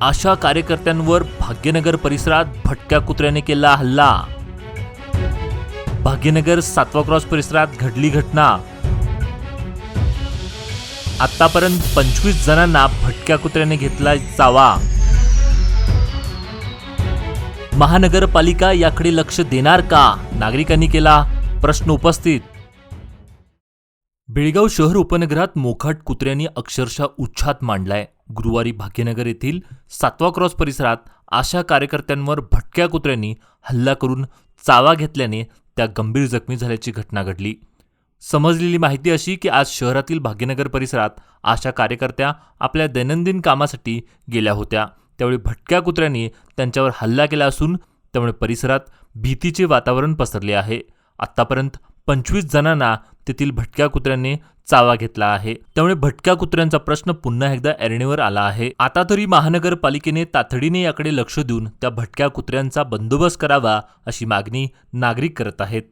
आशा कार्यकर्त्यांवर भाग्यनगर परिसरात भटक्या कुत्र्याने केला हल्ला. भाग्यनगर सातवा क्रॉस परिसरात घडली घटना. आतापर्यंत पंचवीस जणांना भटक्या कुत्र्याने घेतला चावा. महानगरपालिका याकडे लक्ष देणार का? नागरिकांनी केला प्रश्न उपस्थित. बेळगाव शहर उपनगरात मोखाट कुत्र्यांनी अक्षरशः उच्छाद मांडलाय. गुरुवारी भाग्यनगर येथील सातवा क्रॉस परिसरात आशा कार्यकर्त्यांवर भटक्या कुत्र्यांनी हल्ला करून चावा घेतल्याने त्या गंभीर जखमी झाल्याची घटना घडली. समजलेली माहिती अशी की आज शहरातील भाग्यनगर परिसरात आशा कार्यकर्त्या आपल्या दैनंदिन कामासाठी गेल्या होत्या. त्यावेळी भटक्या कुत्र्यांनी त्यांच्यावर हल्ला केला असून त्यामुळे परिसरात भीतीचे वातावरण पसरले आहे. आतापर्यंत पंचवीस जणांना तेथील भटक्या कुत्र्यांनी चावा घेतला आहे. त्यामुळे भटक्या कुत्र्यांचा प्रश्न पुन्हा एकदा ऐरणीवर आला आहे. आता तरी महानगरपालिकेने तातडीने याकडे लक्ष देऊन त्या भटक्या कुत्र्यांचा बंदोबस्त करावा अशी मागणी नागरिक करत आहेत.